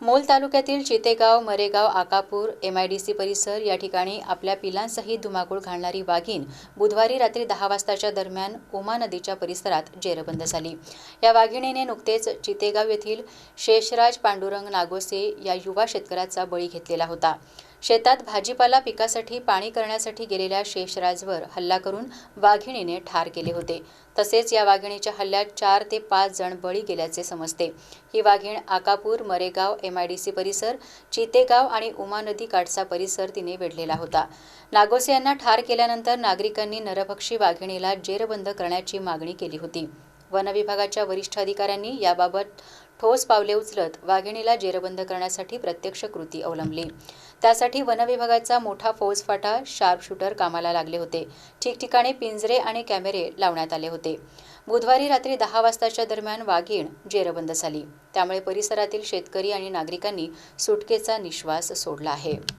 मोल तालुक्यातील चितेगाव मरेगाव आकापूर एमआयडीसी परिसर या ठिकाणी आपल्या पिलांसहित धुमाकूळ घालणारी वाघीण बुधवारी रात्री दहा वाजताच्या दरम्यान उमा नदीच्या परिसरात जेरबंद झाली. या वाघिणीने नुकतेच चितेगाव येथील शेषराज पांडुरंग नागोसे या युवा शेतकऱ्याचा बळी घेतलेला होता. शेतात भाजीपाला पिकासाठी पाणी करण्यासाठी गेलेल्या शेषराजवर हल्ला करून वाघिणीने ठार केले होते. तसेच या वाघिणीच्या हल्ल्यात चार ते पाच जण बळी गेल्याचे समजते. ही वाघीण Akapur Maregaon M I D C परिसर चितेगाव आणि उमा नदी काठचा परिसर तिने वेढलेला होता. नागोसे यांना ठार केल्यानंतर नागरिकांनी नरभक्षी वाघिणीला जेरबंद करण्याची मागणी केली होती. वन विभागाच्या वरिष्ठ अधिकाऱ्यांनी याबाबत ठोस पावले उचलत वाघिणीला जेरबंद करण्यासाठी प्रत्यक्ष कृती अवलंबली. त्यासाठी वनविभागाचा मोठा फौजफाटा शार्पशूटर कामाला लागले होते. ठिकठिकाणी पिंजरे आणि कॅमेरे लावण्यात आले होते. बुधवारी रात्री दहा वाजताच्या दरम्यान वाघीण जेरबंद झाली. त्यामुळे परिसरातील शेतकरी आणि नागरिकांनी सुटकेचा निश्वास सोडला आहे.